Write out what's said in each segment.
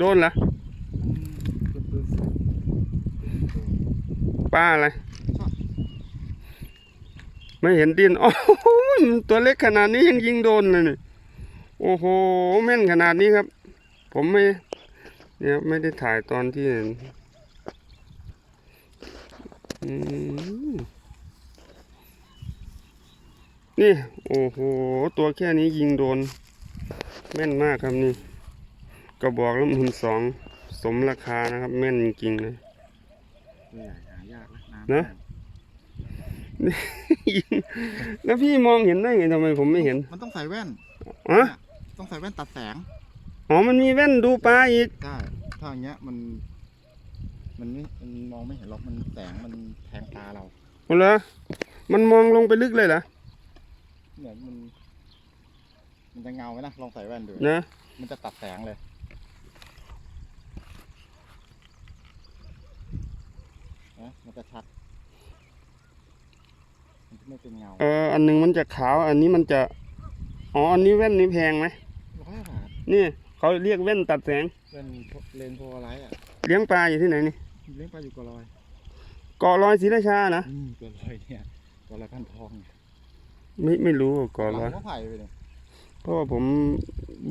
โดนเหรอป็นปืนสูงปลาอะไร ไม่เห็นดินโอ้โหตัวเล็กขนาดนี้ยังยิงโดนเลยนี่โอ้โหแม่นขนาดนี้ครับ ผมไม่เนี่ยไม่ได้ถ่ายตอนที่เห็นนี่ โอ้โห ตัวแค่นี้ยิงโดน แม่นมากครับนี่ กระบอกแล้วหมื่นสองสมราคานะครับแม่นจริงๆเลยตัวใหญ่หายากนะน้ำนะยิงแล้วพี่มองเห็นได้ไงทำไมผมไม่เห็น มันต้องใส่แว่นอ๋อต้องใส่แว่นตัดแสง อ๋อ มันมีแว่นดูปลาอีกใช่ถ้าอย่างเงี้ยมัน มันไม่มันมองไม่เห็นหรอกมันแสงมันแทงตาเราเหรอมันมองลงไปลึกเลยเหรอเนี่ยมัน มันจะเงาไหมนะลองใส่แว่นดูนะมันจะตัดแสงเลย นะมันจะชัด มันจะไม่เป็นเงาเออ อันหนึงมันจะขาว อันนี้มันจะ อ๋อ อันนี้แว่นนี้แพงไหมร้อยบาทนี่เขาเรียกแว่นตัดแสง เป็นเลนส์โพลาไรต์อะเลี้ยงปลาอยู่ที่ไหนนี่ เลี้ยงปลาอยู่กอลอยเกาะลอยศรีราชานะ อืมกอลอยเนี่ยกอลอยพันทองเนี่ยไม่ไม่รู้ว่าเกาะลอยหลังก็ไผ่ไปเลยเพราะว่าผม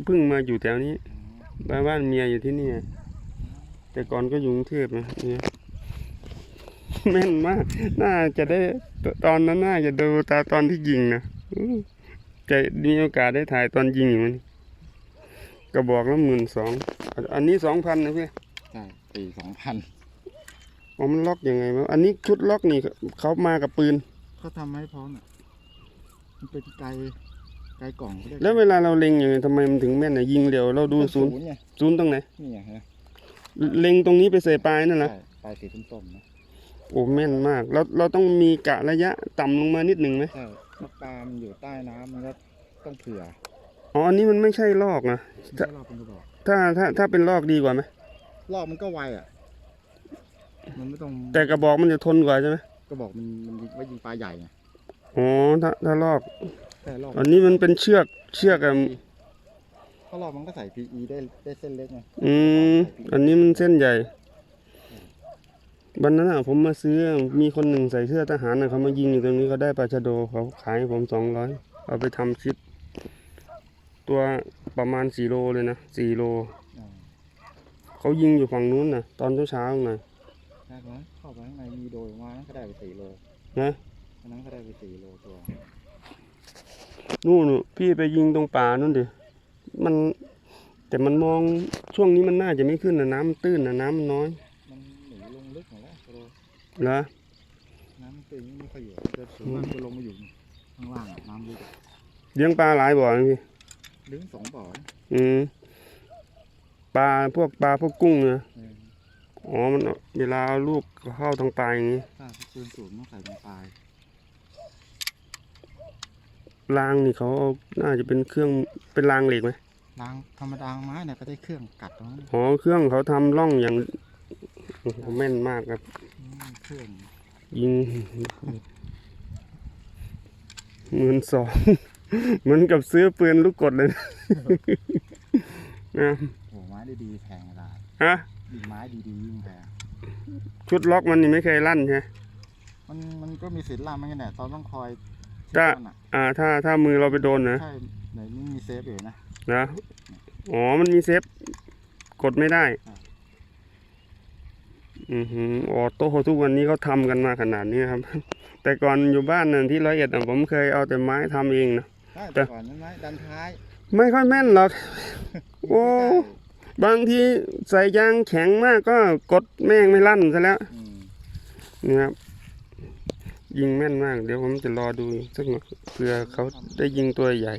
เพิ่งมาอยู่แถวนี้อ๋อบ้านบ้านเมียอยู่ที่นี่ไงแต่ก่อนก็อยู่กรุงเทพนะเนี่ย แม่นมาก น่าจะได้ตอนนั้นน่าจะดูตาตอนที่ยิงนะอื้อจะมีโอกาสได้ถ่ายตอนยิงอยู่มันกระบอกละหมื่นสอง อันนี้สองพันนะพี่ใช่ปีสองพันอ๋อมันล็อกยังไงวะอันนี้ชุดล็อกนี่เขามากับปืนเขาทำให้พร้อมอะ มันเป็นไกลไกลกล่องเขาเรียกแล้วเวลาเราเล็งอย่างไงทำไมมันถึงแม่นอะยิงเร็วเราดูศูนย์ไงศูนย์ตรงไหนนี่ไงฮะเล็งตรงนี้ไปใส่ปลายนั่นแหละใช่ปลายสีส้มๆนะ โอ้แม่นมากเราเราต้องมีกะระยะต่ำลงมานิดหนึ่งไหมใช่ถ้าปลามันอยู่ใต้น้ำมันก็ต้องเผื่ออ๋ออันนี้มันไม่ใช่ลอกนะไม่ใช่รอบเป็นกระบอกถ้าถ้าถ้าเป็นลอกดีกว่าไหมรอบมันก็ไวอะ มันไม่ต้องแต่กระบอกมันจะทนกว่าใช่ไหมกระบอกมันมันไว้ยิงปลาใหญ่ไงอ๋อถ้าถ้าลอก แต่รอบอันนี้มันเป็นเชือกเชือกอะถ้ารอบมันก็ใส่ PE ได้ได้เส้นเล็กไงอืมอันนี้มันเส้นใหญ่ วันนั้นอะผมมาซื้อมีคนหนึ่งใส่เสื้อทหารนะเขามายิงอยู่ตรงนี้เขาได้ปลาชะโดเขาขายให้ผมสองร้อยเอาไปทำคลิป ตัวประมาณสี่โลเลยนะสี่โลอ่าเขายิงอยู่ฝั่งนู้นนะตอนเช้าๆหน่อยได้ไหมเข้าไปข้างในมีโดยออกมาก็ได้ไปสี่โลนะอันนั้นก็ได้ไปสี่โลตัวนู่นน่ะพี่ไปยิงตรงป่านู่นดิมันแต่มันมองช่วงนี้มันน่าจะไม่ขึ้นนะน้ำมันตื้นนะน้ำมันน้อย เหรอน้ำมันตื้นไม่ค่อยอยู่จะสูงมากจะลงมาอยู่ข้างล่างอะน้ำลึกอะเลี้ยงปลาหลายบ่อนะพี่ลึกสองบ่อนะอืมปลาพวกปลาพวกกุ้งนะเอออ๋อมันเวลาเอาลูกเข้าทางปลายอย่างนี้ถ้าปืนสูงต้องใส่เป็นปลายรางนี่เขาเอาน่าจะเป็นเครื่องเป็นรางเหล็กไหมรางธรรมดาไม้เนี่ยก็ได้เครื่องกัดตรงนั้นอ๋อเครื่องเขาทำร่องอย่าง โอ้โหแม่นมากครับอืมเครื่องยิงหมื่นสองเหมือนกับซื้อปืนลูกกดเลยนะนะโอ้ไม้ดีๆแพงได้ฮะยิ่งไม้ดีๆยิ่งแพงชุดล็อกมันนี่ไม่เคยลั่นใช่ไหมมันมันก็มีสิทธิ์ล่ามไม่กันแหละตอนต้องคอยถ้าต้นอะอ่า ถ้าถ้ามือเราไปโดนนะใช่ไหนนี่มีเซฟอยู่นะนะ อ๋อ มันมีเซฟ กดไม่ได้ อ่า อือหือออโต้ทุกวันนี้เขาทำกันมาขนาดนี้ครับ แต่ก่อนอยู่บ้านนั่นที่ร้อยเอ็ดอะผมเคยเอาแต่ไม้ทำเองนะใช่แต่แต่ก่อนนั้นไม้ดันท้าย ไม่ค่อยแม่นหรอกโอ้บางทีใส่ยางแข็งมากก็กดแม่งไม่ลั่นซะแล้วอืมนี่ครับยิงแม่นมาก เดี๋ยวผมจะรอดูสักหน่อยเผื่อเขาได้ยิงตัวใหญ่